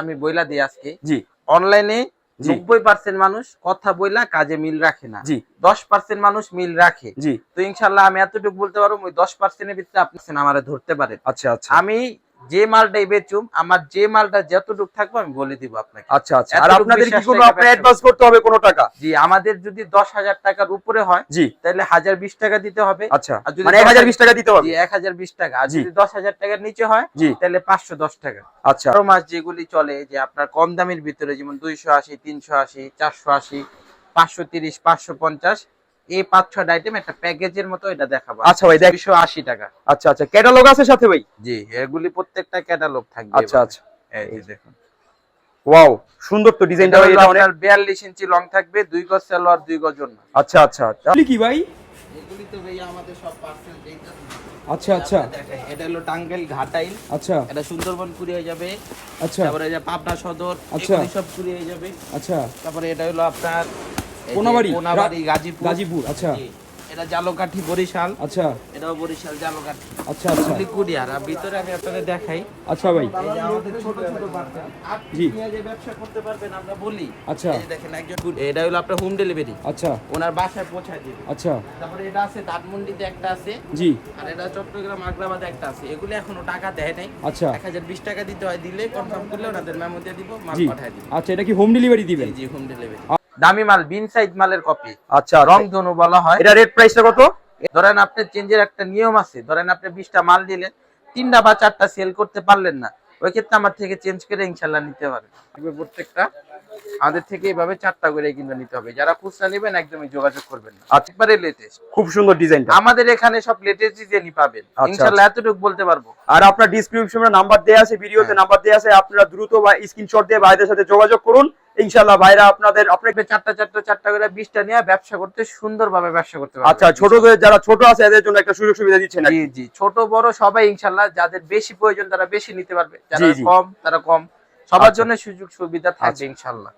আমি বইলা দিই আজকে। জি। অনলাইনে নব্বই পার্সেন্ট মানুষ কথা বইলা কাজে মিল রাখে না। জি। দশ পার্সেন্ট মানুষ মিল রাখে। জি। তো ইনশাল্লাহ আমি এতটুকু বলতে পারব ওই দশ পার্সেন্টের ভিতরে আপনি আমার ধরতে পারেন। আচ্ছা আচ্ছা। আমি যে মালটাই বেচুম আমার যে মালটা যতটুকু থাকবে আমি বলে দিব আপনাকে। আচ্ছা আচ্ছা। আর আপনাদের কি কোনো আপনি অ্যাডভান্স করতে হবে কোনো টাকা? জি আমাদের যদি 10000 টাকার উপরে হয় জি। তাহলে 1020 টাকা দিতে হবে। আচ্ছা। আর যদি মানে 1020 টাকা দিতে হবে? জি 1020 টাকা। আর যদি 10000 টাকার নিচে হয় তাহলে 510 টাকা। আচ্ছা। আর মাস যেগুলি চলে যে আপনার কম দামের ভিতরে যেমন 280 380 480 530 550 এই পাঁচ ছটা আইটেম একটা প্যাকেজের মতো এটা দেখাবো। আচ্ছা ভাই দেখ দুইশো আশি টাকা। আচ্ছা আচ্ছা ক্যাটালগ আছে সাথে ভাই? জি এগুলি প্রত্যেকটা ক্যাটালগ থাকবে আচ্ছা আচ্ছা। এই দেখুন। ওয়াও সুন্দর তো ডিজাইনটা এটা ভাই এটা অনেক আপনার বিয়াল্লিশ ইঞ্চি লং থাকবে দুই গজ সালোয়ার দুই গজ জন্য আচ্ছা আচ্ছা। আপনি কি ভাই? এগুলি তো ভাই আমাদের সব পার্সেল যেটা আচ্ছা আচ্ছা। এটা হলো টাঙ্গাইল ঘাটাইল। আচ্ছা। এটা সুন্দরবন কুড়িয়ে যাবে। আচ্ছা। তারপরে এই যে পাবনা সদর আচ্ছা। এগুলি সব কুড়িয়ে যাবে। আচ্ছা। তারপরে এটা হলো আপনার কোনাবাড়ি, কোনাবাড়ি গাজীপুর। গাজীপুর, আচ্ছা। এটা জালকাঠি বরিশাল। আচ্ছা। এটাও বরিশাল জালকাঠি। আচ্ছা আচ্ছা। আর ভিতরে আমি আপনাদের দেখাই। আচ্ছা ভাই। এই যে আমাদের ছোট ছোট বাচ্চা। আপনি যে ব্যবসা করতে পারবেন আমরা বলি। আচ্ছা। এই দেখেন একজন এটা হলো আপনার হোম ডেলিভারি আচ্ছা। ওনার বাসায় পৌঁছায় দিবে। আচ্ছা। তারপরে এটা আছে ধানমন্ডিতে একটা আছে। জি। আর এটা চট্টগ্রাম আগ্রাবাদে একটা আছে। এগুলি এখনও টাকা দেয় নাই। আচ্ছা। এক হাজার বিশ টাকা দিতে হয় দিলে কনফার্ম করলে ওনাদের মেমো দিয়ে দিব মাল পাঠায় দিব। আচ্ছা এটা কি হোম ডেলিভারি দিবেন? জি হোম ডেলিভারি দামি মাল বিন সাইজ মালের কপি আচ্ছা রং ধনু বলা হয়। এটা রেট প্রাইসটা কত? ধরেন আপনি চেঞ্জের একটা নিয়ম আছে। ধরেন আপনি বিশটা মাল দিলেন তিনটা বা চারটা সেল করতে পারলেন না। ওই ক্ষেত্রে আমার থেকে চেঞ্জ করে ইনশাল্লাহ নিতে পারবেন প্রত্যেকটা আমাদের থেকে এভাবে চারটা করে কিন্তু নিতে হবে। যারা খুচরা নেবেন একদমই যোগাযোগ করবেন না। আচ্ছা। একবারে লেটেস্ট খুব সুন্দর ডিজাইনটা। আমাদের এখানে সব লেটেস্ট ডিজাইনই পাবেন। আচ্ছা, ইনশাল্লাহ এতটুকু বলতে পারব। আর আপনার ডিসক্রিপশনে নাম্বার দেওয়া আছে ভিডিওতে হ্যাঁ। নাম্বার দেওয়া আছে আপনারা দ্রুত বা স্ক্রিনশট দিয়ে ভাইদের সাথে যোগাযোগ করুন। ইনশাআল্লাহ ভাইরা আপনাদের চারটা চারটা চারটা করে বিশটা নিয়ে ব্যবসা করতে সুন্দরভাবে ব্যবসা করতে পারবেন। আচ্ছা ছোটদের যারা ছোট আছে এদের জন্য একটা সুযোগ সুবিধা দিচ্ছেন জি জি। ছোট বড় সবাই ইনশাল্লাহ যাদের বেশি প্রয়োজন তারা বেশি নিতে পারবে। যারা কম তারা কম। সবার আচ্ছা। জন্য সুযোগ সুবিধা থাকবে আচ্ছা। ইনশাল্লাহ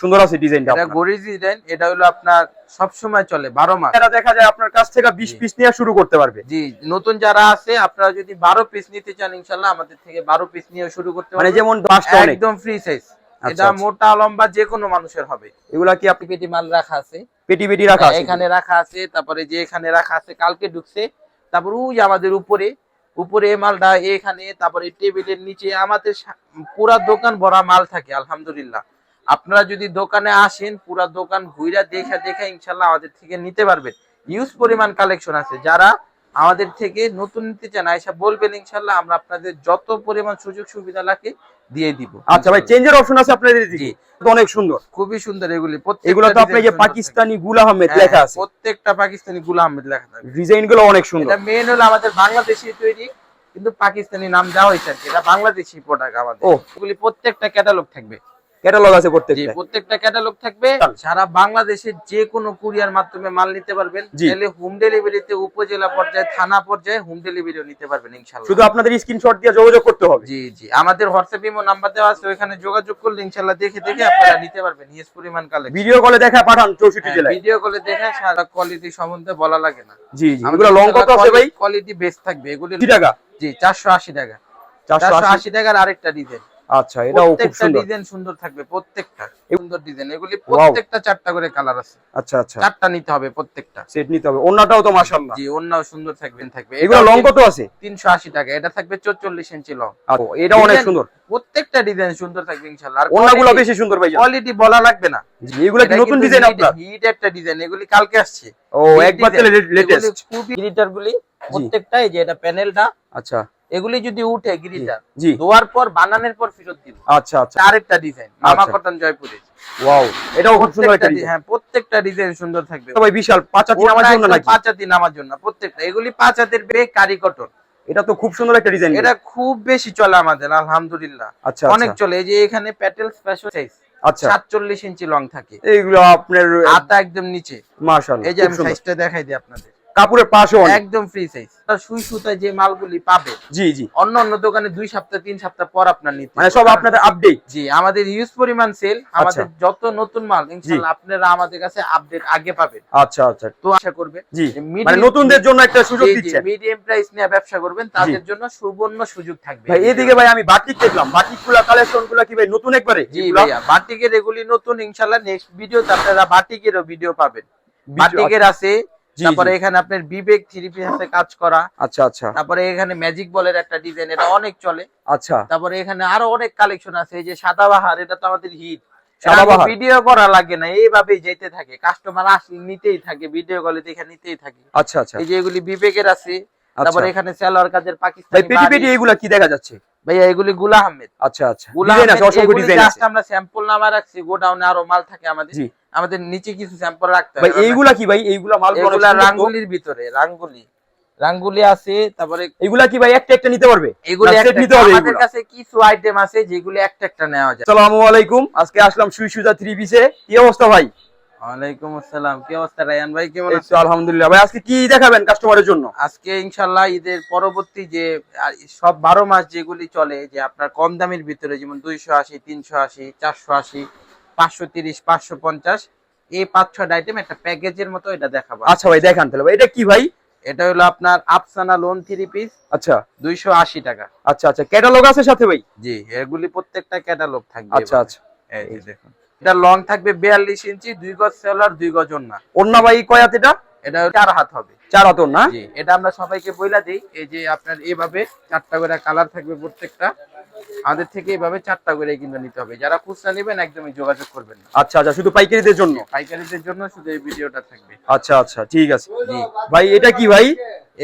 সুন্দর আছে ডিজাইনটা এটা গরিজ ডিজাইন এটা হলো আপনার সব সময় চলে বারো মাস। এরা দেখা যায় আপনার কাছ থেকে 20 পিস নিয়ে শুরু করতে পারবে। জি নতুন যারা আছে আপনারা যদি বারো পিস নিতে চান ইনশাল্লাহ আমাদের থেকে বারো পিস নিয়ে শুরু করতে মানে যেমন একদম ফ্রি সাইজ আচ্ছা, এটা আচ্ছা। মোটা লম্বা যে কোনো মানুষের হবে। এগুলা কি আপনি পেটি মাল রাখা আছে। পেটি পেটি রাখা আছে? এখানে রাখা আছে তারপরে যে এখানে রাখা আছে কালকে ঢুকছে তারপর ওই আমাদের উপরে উপরে মালটা, এখানে, তারপরে টেবিলের নিচে আমাদের পুরা দোকান ভরা মাল থাকে, আলহামদুলিল্লাহ। আপনারা যদি দোকানে আসেন, পুরা দোকান ঘুরা দেখা দেখা ইনশাল্লাহ আমাদের থেকে নিতে পারবেন। ইউজ পরিমাণ কালেকশন আছে। যারা আমাদের থেকে নতুন নিতে চান আয়সা বলবেন ইনশাল্লাহ আমরা আপনাদের যত পরিমাণ সুযোগ সুবিধা লাগে দিয়ে দিব। আচ্ছা ভাই চেঞ্জের অপশন আছে আপনাদের দিকে অনেক সুন্দর। খুবই সুন্দর এগুলি। এগুলো তো আপনি যে পাকিস্তানি গুল আহমেদ হ্যাঁ, লেখা আছে। প্রত্যেকটা পাকিস্তানি গুলা আহমেদ লেখা থাকে ডিজাইনগুলো অনেক সুন্দর। এটা মেন হলো আমাদের বাংলাদেশি তৈরি কিন্তু পাকিস্তানি নাম দেওয়া হয়েছে আর কি। এটা বাংলাদেশি প্রোডাক্ট আমাদের। ও। এগুলি প্রত্যেকটা ক্যাটালগ থাকবে। ক্যাটালগ আছে প্রত্যেকটা। প্রত্যেকটা ক্যাটালগ থাকবে। সারা বাংলাদেশের যে কোনো কুরিয়ার মাধ্যমে মাল নিতে পারবেন। তাহলে হোম ডেলিভারিতে উপজেলা পর্যায়ে থানা পর্যায়ে হোম ডেলিভারিও নিতে পারবেন ইনশাআল্লাহ শুধু আপনাদের স্ক্রিনশট দিয়ে যোগাযোগ করতে হবে। জি জি। আমাদের হোয়াটসঅ্যাপ ইমো নাম্বার দেওয়া আছে ওখানে যোগাযোগ করলে ইনশাআল্লাহ দেখে দেখে আপনারা নিতে পারবেন। হিউজ পরিমাণ কালেকশন ভিডিও কলে দেখা পাঠান চৌষট্টি জেলায়। ভিডিও কলে দেখে সারা কোয়ালিটি সম্বন্ধে বলা লাগে না। জি জি। এগুলো লং কত আছে ভাই? কোয়ালিটি বেস্ট থাকবে। এগুলি কি টাকা? জি চারশো আশি টাকা। চারশো চারশো আশি আশি টাকার আরেকটা ডিজাইন আচ্ছা এটাও খুব সুন্দর। ডিজাইন সুন্দর থাকবে প্রত্যেকটা সুন্দর ডিজাইন এগুলি প্রত্যেকটা চারটা করে কালার আছে। আচ্ছা আচ্ছা। চারটা নিতে হবে প্রত্যেকটা। সেট নিতে হবে অন্যটাও তো মাশাআল্লাহ। জি অন্যও সুন্দর থাকবে থাকবে। এগুলো লং কত আছে? তিনশো আশি টাকা এটা থাকবে চল্লিশ ইঞ্চি লং আচ্ছা, এটা অনেক সুন্দর। প্রত্যেকটা ডিজাইন সুন্দর থাকবে ইনশাল্লাহ আর অন্যগুলো বেশি সুন্দর ভাই কোয়ালিটি বলা লাগবে না। এগুলো কি নতুন ডিজাইন আপনার? হিট একটা ডিজাইন এগুলি কালকে আসছে। ও একবার লেটেস্ট খুবই গুলি প্রত্যেকটা এই যে এটা প্যানেলটা আচ্ছা। এগুলি যদি উঠে গ্রিটার জি। ধোয়ার পর বানানোর পর ফেরত দিব। আচ্ছা আচ্ছা। আরেকটা ডিজাইন মামা। কটন জয়পুরে। ওয়াও এটাও খুব সুন্দর একটা ডিজাইন হ্যাঁ প্রত্যেকটা ডিজাইন সুন্দর থাকবে। বিশাল পাঁচাতি নামার জন্য নাকি? পাঁচ হাতি নামার জন্য প্রত্যেকটা। এগুলি পাঁচ হাতের বে কারি কটন। এটা তো খুব সুন্দর একটা ডিজাইন এটা খুব বেশি চলে আমাদের আলহামদুলিল্লাহ। আচ্ছা অনেক আচ্ছা চলে। এই যে এখানে প্যাটেল স্পেশাল সাইজ আচ্ছা। সাতচল্লিশ ইঞ্চি লং থাকে। এইগুলো আপনার আতা একদম নিচে। মাশাআল্লাহ এই যে আমি। সাইজটা দেখাই দিই আপনাদের। কাপড়ের পাশে একদম ফ্রি সাইজ সুই সুতায় যে মালগুলি পাবে জি জি। অন্য অন্য দোকানে দুই সপ্তাহ তিন সপ্তাহ পর আপনার নিতে মানে সব আপনাদের আপডেট জি আমাদের ইউজ পরিমাণ সেল আমাদের আচ্ছা। যত নতুন মাল ইনশাআল্লাহ আপনারা আমাদের কাছে আপডেট আগে পাবেন। আচ্ছা আচ্ছা। তো আশা করবেন জি। মানে নতুনদের জন্য একটা সুযোগ দিচ্ছেন মিডিয়াম প্রাইস নিয়ে ব্যবসা করবেন তাদের জন্য সুবর্ণ সুযোগ থাকবে। ভাই এদিকে ভাই আমি বাটিক দেখলাম। বাটিকগুলা কালেকশনগুলা কি ভাই নতুন একবারে? জি? ভাইয়া বাটিকের এগুলি নতুন ইনশাআল্লাহ নেক্সট ভিডিওতে আপনারা বাটিকেরও ভিডিও পাবেন। বাটিকের আছে জি, তারপরে এখানে আপনার বিবেক থ্রি পিস আছে কাজ করা। আচ্ছা আচ্ছা। তারপরে এখানে ম্যাজিক বলের একটা ডিজাইন এটা অনেক চলে। আচ্ছা। তারপরে এখানে আরও অনেক কালেকশন আছে এই যে সাদাবাহার এটা তো আমাদের হিট ভিডিও করা লাগে না এইভাবেই যেতে থাকে। কাস্টমার আসি নিতেই থাকে ভিডিও কলে দেখে নিতেই থাকে। আচ্ছা আচ্ছা। এই যে এগুলি বিবেকের আছে আচ্ছা। তারপরে এখানে সালোয়ার কাজের ভাই পাকিস্তানি পেটি পেটি এগুলা কি দেখা যাচ্ছে? ভাইয়া এগুলি গুলা আহমেদ। আচ্ছা আচ্ছা। গুলা আমরা স্যাম্পল নামা রাখছি গোডাউনে আরও মাল থাকে আমাদের। আমাদের নিচে কিছু স্যাম্পল রাখতে হয় এইগুলা কি ভাই? এইগুলা মাল এগুলা রাঙ্গুলির ভিতরে রাঙ্গুলি। রাঙ্গুলি আছে তারপরে এইগুলা কি ভাই একটা একটা নিতে পারবে? এগুলি নিতে হবে আমাদের কাছে কিছু আইটেম আছে যেগুলি একটা একটা নেওয়া যায়। আসসালামু আলাইকুম। আজকে আসলাম সুই সুজা থ্রি পিসে কি অবস্থা ভাই? ওয়ালাইকুম আসসালাম। কি অবস্থা রায়ান ভাই? কেমন আছেন? আলহামদুলিল্লাহ। ভাই আজকে কি দেখাবেন কাস্টমারের জন্য? আজকে ইনশাল্লাহ ঈদের পরবর্তী যে সব বারো মাস যেগুলি চলে যে আপনার কম দামের ভিতরে যেমন দুইশো আশি তিনশো আশি চারশো আশি পাঁচশো তিরিশ পাঁচশো পঞ্চাশ। এই পাঁচ আইটেম একটা প্যাকেজের মতো এটা দেখাবো। আচ্ছা ভাই দেখান তাহলে ভাই। এটা কি ভাই? এটা হলো আপনার আফসানা লোন থ্রি পিস আচ্ছা। দুইশো আশি টাকা। আচ্ছা আচ্ছা। ক্যাটালগ আছে সাথে ভাই? জি এগুলি প্রত্যেকটা ক্যাটালগ থাকবে আচ্ছা আচ্ছা। এই দেখুন। এটা লং থাকবে বিয়াল্লিশ ইঞ্চি দুই গজ সেলার দুই গজ ওন্না অন্য ভাই কয় হাত এটা? এটা চার হাত হবে। চার হাত না জি এটা আমরা সবাইকে বইলা দিই। এই যে আপনার এভাবে চারটা করে কালার থাকবে প্রত্যেকটা। আমাদের থেকে এভাবে চারটা করে কিন্তু নিতে হবে। যারা খুচরা নেবেন একদমই যোগাযোগ করবেন না। আচ্ছা আচ্ছা শুধু পাইকারিদের জন্য? পাইকারিদের জন্য শুধু এই ভিডিওটা থাকবে। আচ্ছা আচ্ছা ঠিক আছে। জি ভাই এটা কি ভাই?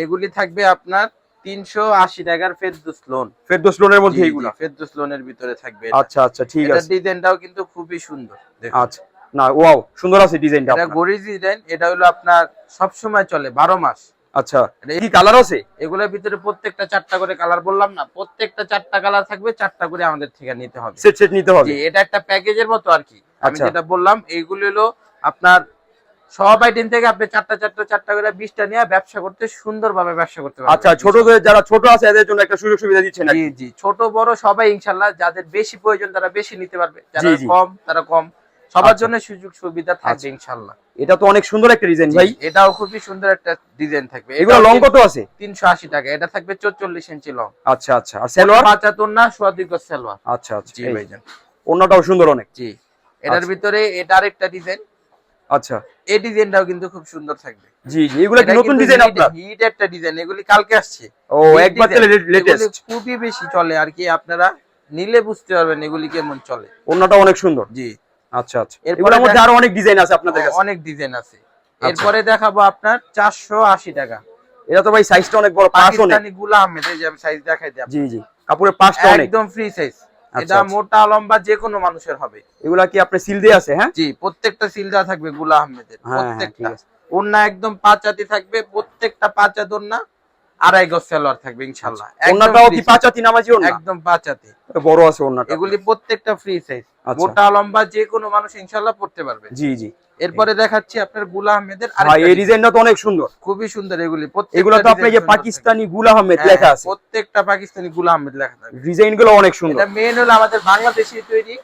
এগুলি থাকবে আপনার তিনশো আশি টাকার ফেরদুস লোন ফেরদোস লোনের মধ্যে এইগুলা ফেরদুস লোনের ভিতরে থাকবে আচ্ছা আচ্ছা ঠিক এটা আছে। ডিজাইনটাও কিন্তু খুবই সুন্দর আচ্ছা না ওয়াও সুন্দর আছে ডিজাইনটা এটা গরিজ ডিজাইন এটা হলো আপনার সব সময় চলে বারো মাস। আচ্ছা এটা- কি কালার আছে? এগুলোর ভিতরে প্রত্যেকটা চারটা করে কালার বললাম না প্রত্যেকটা চারটা কালার থাকবে চারটা করে আমাদের থেকে নিতে হবে। সেট সেট নিতে হবে। এটা একটা প্যাকেজের মতো আর কি। আমি আচ্ছা। যেটা বললাম এইগুলো হলো আপনার সব আইটেম থেকে আপনি চারটা চারটা চারটা করে বিশটা নিয়ে ব্যবসা করতে সুন্দরভাবে ব্যবসা করতে পারবেন। আচ্ছা ছোট যারা ছোট আছে এদের জন্য একটা সুযোগ সুবিধা দিচ্ছেন জি জি ছোট বড় সবাই ইনশাল্লাহ যাদের বেশি প্রয়োজন তারা বেশি নিতে পারবে। যারা কম তারা কম। সবার আচ্ছা। জন্য সুযোগ সুবিধা থাকবে আচ্ছা। ইনশাল্লাহ। এটা তো অনেক সুন্দর একটা ডিজাইন ভাই। এটাও খুবই সুন্দর একটা ডিজাইন থাকবে। এগুলো লং কত আছে? তিনশো আশি টাকা। এটা থাকবে চল্লিশ ইঞ্চি লং আচ্ছা আচ্ছা। আর সালোয়ার? পাঁচাত্তর না সোয়াদিক সালোয়ার। আচ্ছা আচ্ছা। জি ভাইজান। অন্যটাও সুন্দর অনেক। জি। এটার আচ্ছা। ভিতরে এটা আরেকটা ডিজাইন আচ্ছা। এই ডিজাইনটাও কিন্তু খুব সুন্দর থাকবে। জি জি। এগুলো কি নতুন ডিজাইন আপনার? হিট একটা ডিজাইন এগুলি কালকে আসছে। ও একবার design। লেটেস্ট খুবই বেশি চলে আর কি। আপনারা নিলে বুঝতে পারবেন এগুলি কেমন চলে। অন্যটা অনেক সুন্দর। জি। আচ্ছা আচ্ছা। এরপরে মধ্যে আরও অনেক ডিজাইন আছে আপনাদের কাছে? অনেক ডিজাইন আছে। এরপরে দেখাবো আপনার চারশো আশি টাকা। এটা তো ভাই সাইজটা অনেক বড় পাঁচ অনেক পাকিস্তানি গুলা আহমেদ এই যে আমি সাইজ দেখাই দিই জি জি। কাপড়ের পাঁচটা অনেক। একদম ফ্রি সাইজ আচ্ছা, এটা আচ্ছা। মোটা লম্বা যে কোনো মানুষের হবে। এগুলা কি আপনি সিল দিয়ে আছে হ্যাঁ? জি প্রত্যেকটা সিলদা থাকবে গুলা আহমেদের হ্যাঁ, হ্যাঁ, প্রত্যেকটা। ওন্না একদম পাঁচাতি থাকবে প্রত্যেকটা পাঁচাত ওন্না আড়াই গজ সেলোয়ার থাকবে ইনশাল্লাহ একদম কি পাঁচাতি নামাজি অন্য একদম পাঁচাতি। বড় আছে অন্যটা এগুলি প্রত্যেকটা ফ্রি সাইজ আচ্ছা। মোটা লম্বা যে কোনো মানুষ ইনশাল্লাহ পড়তে পারবে। জি জি। এরপরে দেখাচ্ছি আপনারগুলা আহমেদের এই ডিজাইনটা তো অনেক সুন্দর। খুবই সুন্দর এগুলি। এগুলো তো আপনি যে পাকিস্তানি গুলা আহমেদ লেখা হ্যাঁ, আছে প্রত্যেকটা পাকিস্তানি গুলা আহমেদ লেখা থাকবে ডিজাইনগুলো অনেক সুন্দর। এটা মেন হলো আমাদের বাংলাদেশি তৈরি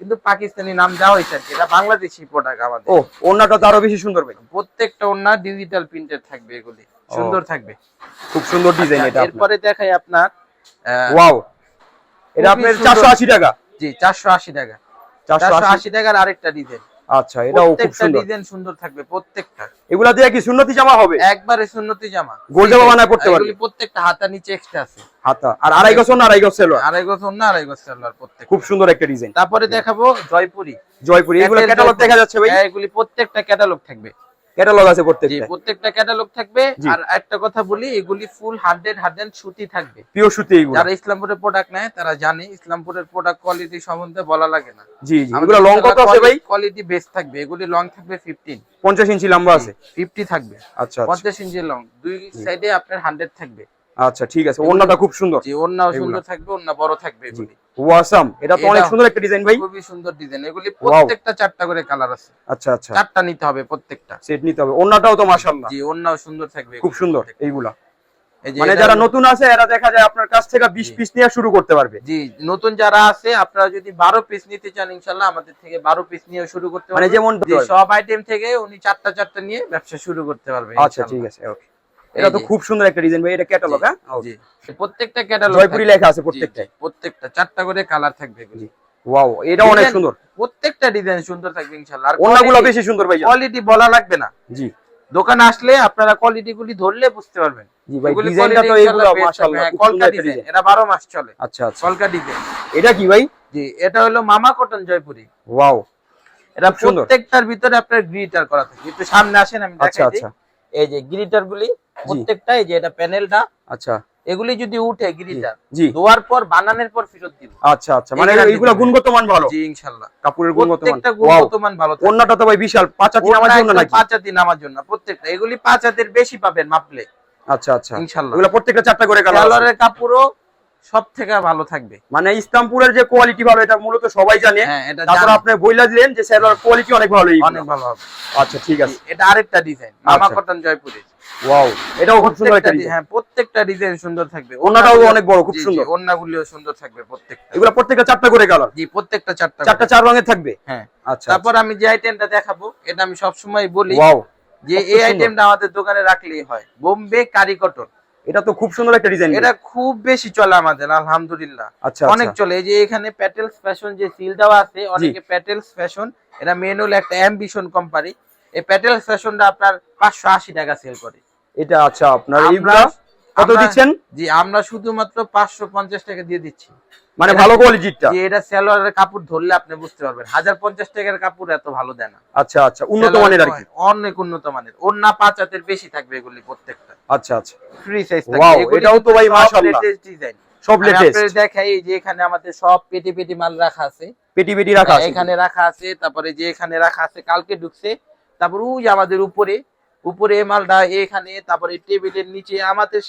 কিন্তু পাকিস্তানি নাম দেওয়া হয়েছে আর কি। এটা বাংলাদেশি প্রোডাক্ট আমাদের। ও অন্যটা তো আরও বেশি সুন্দর ভাই। প্রত্যেকটা ওন্না ডিজিটাল প্রিন্টেড থাকবে এগুলি। সুন্দর থাকবে। খুব সুন্দর ডিজাইন এটা এরপরে দেখাই আপনার ওয়াও। এটা আপনার সুন্দর। চারশো আশি টাকা। জি চারশো আশি টাকা। চারশো চারশো আশি আশি টাকার আরেকটা ডিজাইন আচ্ছা এটাও খুব সুন্দর। ডিজাইন সুন্দর থাকবে প্রত্যেকটা। এগুলা দিয়ে কি সুন্নতি জামা হবে? একবারে সুন্নতি জামা। গোল জামা বানায় পড়তে পারবে। প্রত্যেকটা হাতা নিচে এক্সট্রা আছে। হাতা। আর আড়াই গছ না আড়াই গছ সেলোয়ার? আড়াই গজ না আড়াই গজ সালোয়ার প্রত্যেক খুব সুন্দর একটা ডিজাইন তারপরে দেখাবো জয়পুরি। জয়পুরি এগুলো ক্যাটালগ দেখা যাচ্ছে ভাই? হ্যাঁ, এগুলি প্রত্যেকটা ক্যাটালগ থাকবে। ক্যাটালগ আছে প্রত্যেকটা। প্রত্যেকটা ক্যাটালগ থাকবে। আর একটা কথা বলি এগুলি ফুল হান্ড্রেড হান্ড্রেড সুতি থাকবে। পিওর সুতি এগুলো। যারা ইসলামপুরের প্রোডাক্ট নেয় তারা জানে ইসলামপুরের প্রোডাক্ট কোয়ালিটি সম্বন্ধে বলা লাগে না। জি জি। এগুলো লং কত আছে ভাই? কোয়ালিটি বেস্ট থাকবে এগুলি লং থাকবে ফিফটিন পঞ্চাশ ইঞ্চি লম্বা আছে। ফিফটি থাকবে। আচ্ছা আচ্ছা। পঞ্চাশ ইঞ্চি লং দুই সাইডে আপনার হান্ড্রেড থাকবে। আচ্ছা ঠিক আছে। ওন্নাটা খুব সুন্দর। জি ওন্নাও সুন্দর থাকবে ওন্না বড় থাকবে এগুলি। ওয়াসাম এটা তো অনেক সুন্দর একটা ডিজাইন ভাই। খুবই সুন্দর ডিজাইন। এগুলি প্রত্যেকটা চারটা করে কালার আছে। আচ্ছা আচ্ছা। চারটা নিতে হবে প্রত্যেকটা। সেট নিতে হবে। ওন্নাটাও তো মাশাআল্লাহ। জি ওন্নাও সুন্দর থাকবে খুব সুন্দর এইগুলা। এই যে মানে যারা নতুন আছে এরা দেখা যায় আপনার কাছ থেকে 20 পিস নিয়ে শুরু করতে পারবে। জি নতুন যারা আছে আপনারা যদি বারো পিস নিতে চান ইনশাল্লাহ আমাদের থেকে বারো পিস নিয়ে শুরু করতে পারবে মানে যেমন সব আইটেম থেকে উনি চারটা চারটা নিয়ে ব্যবসা শুরু করতে পারবে আচ্ছা ঠিক আছে ওকে। এটা তো খুব সুন্দর একটা ডিজাইন ভাই এটা ক্যাটালগ হ্যাঁ? জি। প্রত্যেকটা ক্যাটালগ জয়পুরি লেখা আছে প্রত্যেকটায় প্রত্যেকটা চারটা করে কালার থাকবে এগুলি। ওয়াও এটা অনেক সুন্দর। প্রত্যেকটা ডিজাইন সুন্দর থাকবে ইনশাল্লাহ আর ওন্নাগুলো বেশি সুন্দর ভাই কোয়ালিটি বলা লাগবে না। জি। দোকানে আসলে আপনারা কোয়ালিটি গুলি ধরলে বুঝতে পারবেন। জি ভাই ডিজাইনটা তো এগুলো মাশাআল্লাহ হ্যাঁ, সুন্দর কলকা ডিজাইন এটা বারো মাস চলে। আচ্ছা আচ্ছা। কলকা ডিজাইন এটা কি ভাই? জি এটা হলো মামা কটন জয়পুরি। ওয়াও এটা প্রত্যেকটার ভিতরে আপনার গ্রিটার করা থাকে। একটু সামনে আসেন আমি আচ্ছা দেখাই দিই। আচ্ছা। এই যে গ্রিটার গুলি প্রত্যেকটা এই যে এটা প্যানেলটা আচ্ছা। এগুলি যদি উঠে গ্রিটার জি। ধোয়ার পর বানানোর পর ফেরত দিব। আচ্ছা আচ্ছা। মানে এগুলা গুণগত মান ভালো? জি ইনশাআল্লাহ কাপড়ের গুণগত মান প্রত্যেকটা গুণগত মান ভালো ওন্নাটা তো ভাই বিশাল। পাঁচ হাতি নামার জন্য নাকি? পাঁচ হাতি নামার জন্য। প্রত্যেকটা। এগুলি পাঁচ হাতের বেশি পাবেন মাপলে। আচ্ছা আচ্ছা। ইনশাআল্লাহ এগুলা প্রত্যেকটা চারটা করে কালার কালারের কাপড়ও সব থেকে ভালো থাকবে। মানে ইসলামপুরের যে কোয়ালিটি ভালো এটা মূলত সবাই জানে। হ্যাঁ তারপর আপনি বইলা দিলেন যে সেলার কোয়ালিটি অনেক ভালো অনেক ভালো হবে। আচ্ছা ঠিক আছে। এটা আরেকটা ডিজাইন মামা আচ্ছা। কটন জয়পুরি ওয়াও এটাও খুব সুন্দর একটা হ্যাঁ প্রত্যেকটা ডিজাইন সুন্দর থাকবে। ওন্নাগুলো- অনেক বড়, খুব সুন্দর। ওন্নাগুলিও সুন্দর থাকবে প্রত্যেকটা। এগুলা প্রত্যেকটা চারটা করে কালার জি প্রত্যেকটা চারটা চারটা চার রঙের থাকবে? হ্যাঁ। আচ্ছা তারপর আমি যে আইটেমটা দেখাবো এটা আমি সব সময় বলি ওয়াও যে এই। আইটেমটা আমাদের দোকানে রাখলেই হয়। Bombay curry cotton. এটা তো খুব সুন্দর একটা ডিজাইন এটা খুব বেশি চলে আমাদের আলহামদুলিল্লাহ। আচ্ছা অনেক আচ্ছা চলে। এই যে এখানে প্যাটেলস ফ্যাশন যে সিল দেওয়া আছে অনেকে প্যাটেলস ফ্যাশন এটা মেন হলো একটা অ্যাম্বিশন কোম্পানি এই প্যাটেলস ফ্যাশনটা আপনার পাঁচশো আশি টাকা সেল করে। এটা আচ্ছা আপনার কত দিচ্ছেন? জি আমরা শুধুমাত্র পাঁচশো পঞ্চাশ টাকা দিয়ে দিচ্ছি। মানে ভালো কোয়ালিটিটা এটা সালোয়ারের কাপড় ধরলে আপনি বুঝতে পারবেন। হাজার পঞ্চাশ টাকার কাপড় এত ভালো দেয় না। আচ্ছা আচ্ছা উন্নত মানের আর কি। অনেক উন্নত মানের। পাঁচ হাতের বেশি থাকবে এগুলি প্রত্যেকটা। আচ্ছা আচ্ছা। ফ্রি সাইজ Wow, এটাও তো ভাই মাশাআল্লাহ। ডিজাইন সব লেটেস্ট দেখাই যে এখানে আমাদের সব পেটি পেটি মাল রাখা আছে। পেটি পেটি রাখা আছে। এখানে রাখা আছে তারপরে যে এখানে রাখা আছে কালকে ঢুকছে তারপর ওই আমাদের উপরে উপরে মালটা এখানে তারপরে টেবিলের নিচে আমাদের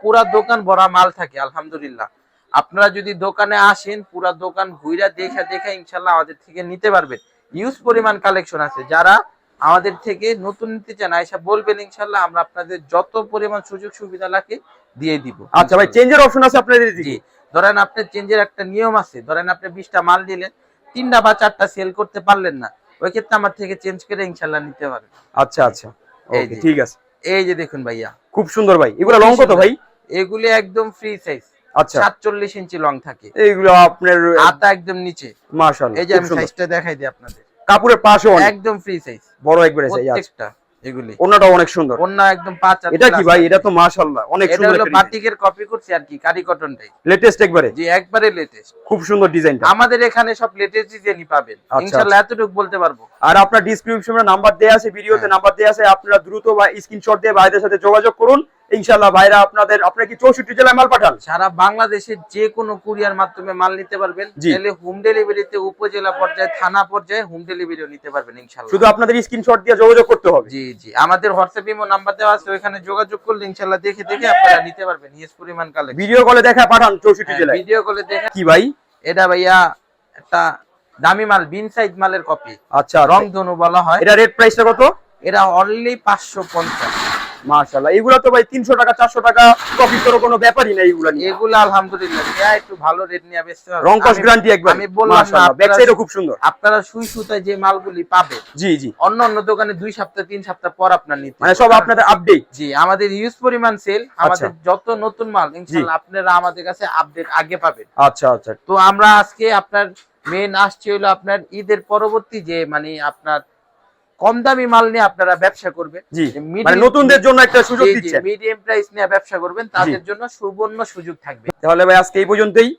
পুরা দোকান ভরা মাল থাকে আলহামদুলিল্লাহ। আপনারা যদি দোকানে আসেন পুরা দোকান ঘুরা দেখা দেখা ইনশাল্লাহ আমাদের থেকে নিতে পারবেন। ইউজ পরিমাণ কালেকশন আছে। যারা আমাদের থেকে নতুন নিতে চান আয়সা বলবেন ইনশাল্লাহ আমরা আপনাদের যত পরিমাণ সুযোগ সুবিধা লাগে দিয়ে দিব। আচ্ছা ভাই চেঞ্জের অপশন আছে আপনাদের জি। ধরেন আপনার চেঞ্জের একটা নিয়ম আছে। ধরেন আপনি বিশটা মাল দিলেন তিনটা বা চারটা সেল করতে পারলেন না। ওই ক্ষেত্রে আমার থেকে চেঞ্জ করে ইনশাল্লাহ নিতে পারবে আচ্ছা আচ্ছা। এই যে। ঠিক আছে। এই যে দেখুন ভাইয়া। খুব সুন্দর ভাই। এগুলো লং কত ভাই? এগুলো একদম ফ্রি সাইজ আচ্ছা। সাতচল্লিশ ইঞ্চি লং থাকে। এইগুলো আপনার আতা একদম নিচে। মাশাআল্লাহ এই যে আমি সাইজটা দেখাই দিই আপনাদের। কাপড়ের পাশে একদম ফ্রি সাইজ বড় একবারে সাইজ আছে প্রত্যেকটা। এগুলি। ওনাটা অনেক সুন্দর। ওনা একদম পাঁচ এটা কি ভাই? এটা তো মাশাআল্লাহ অনেক এটা হলো বাটিকের কপি করছি আর কি কারি কটনটাই লেটেস্ট একবারে? জি একবারে লেটেস্ট খুব সুন্দর ডিজাইনটা আমাদের এখানে সব লেটেস্ট ডিজাইনই পাবেন। ইনশাআল্লাহ এতটুকু বলতে পারব। আর আপনার ডিসক্রিপশনে নাম্বার দেয়া আছে ভিডিওতে হ্যাঁ। নাম্বার দেয়া আছে আপনারা দ্রুত বা স্ক্রিনশট দিয়ে ভাইদের সাথে যোগাযোগ করুন। ইনশাআল্লাহ ভাইরা আপনাদের আপনারা কি 64 জেলায় মাল পাঠান? সারা বাংলাদেশের যে কোনো কুরিয়ার মাধ্যমে মাল নিতে পারবেন। তাহলে হোম ডেলিভারিতে উপজেলা পর্যায়ে থানা পর্যায়ে হোম ডেলিভারিও নিতে পারবেন ইনশাল্লাহ শুধু আপনাদের স্ক্রিনশট দিয়ে যোগাযোগ করতে হবে? জি জি। আমাদের হোয়াটসঅ্যাপ ইমো নাম্বার দেওয়া আছে ওখানে যোগাযোগ করলে ইনশাল্লাহ দেখে দেখে আপনারা নিতে পারবেন ইয়েস পরিমাণ কালে ভিডিও কলে দেখা পাঠান 64 জেলায়। ভিডিও কলে দেখে কি ভাই? এটা ভাইয়া একটা দামি মাল বিন সাইজ মালের কপি আচ্ছা রং রং ধনু বলা হয়। এটা রেট প্রাইসটা কত? এটা অনলি পাঁচশো পঞ্চাশ। মাশাআল্লাহ। এগুলা তো ভাই 300 টাকা 400 টাকা কপি তো কোনো ব্যাপারই না এগুলা নিয়ে। এগুলো আলহামদুলিল্লাহ। একটু ভালো রেট নিয়ে বেচতে হবে। রং কস গ্যারান্টি একবার। আমি বললাম না মাশাআল্লাহ। ব্যাক আপনারা- সাইডও খুব সুন্দর। আপনারা সুই সুতায় যে মালগুলি পাবে জি জি। অন্য অন্য দোকানে দুই সপ্তাহ তিন সপ্তাহ পর আপনার নিতে মানে সব আপনাদের আপডেট জি আমাদের ইউজ পরিমাণ সেল আমাদের আচ্ছা। যত নতুন মাল ইনশাআল্লাহ আপনারা আমাদের কাছে আপডেট আগে পাবেন। আচ্ছা আচ্ছা। তো আমরা আজকে আপনার মেন আসছে হলো আপনার ঈদের পরবর্তী যে মানে আপনার কম দামি মাল নিয়ে আপনারা ব্যবসা করবেন। মানে নতুনদের জন্য একটা সুযোগ দিচ্ছে। মিডিয়াম প্রাইস নিয়ে ব্যবসা করবেন তাদের জন্য সুবর্ণ সুযোগ থাকবে। তাহলে ভাই আজকে এই পর্যন্তই।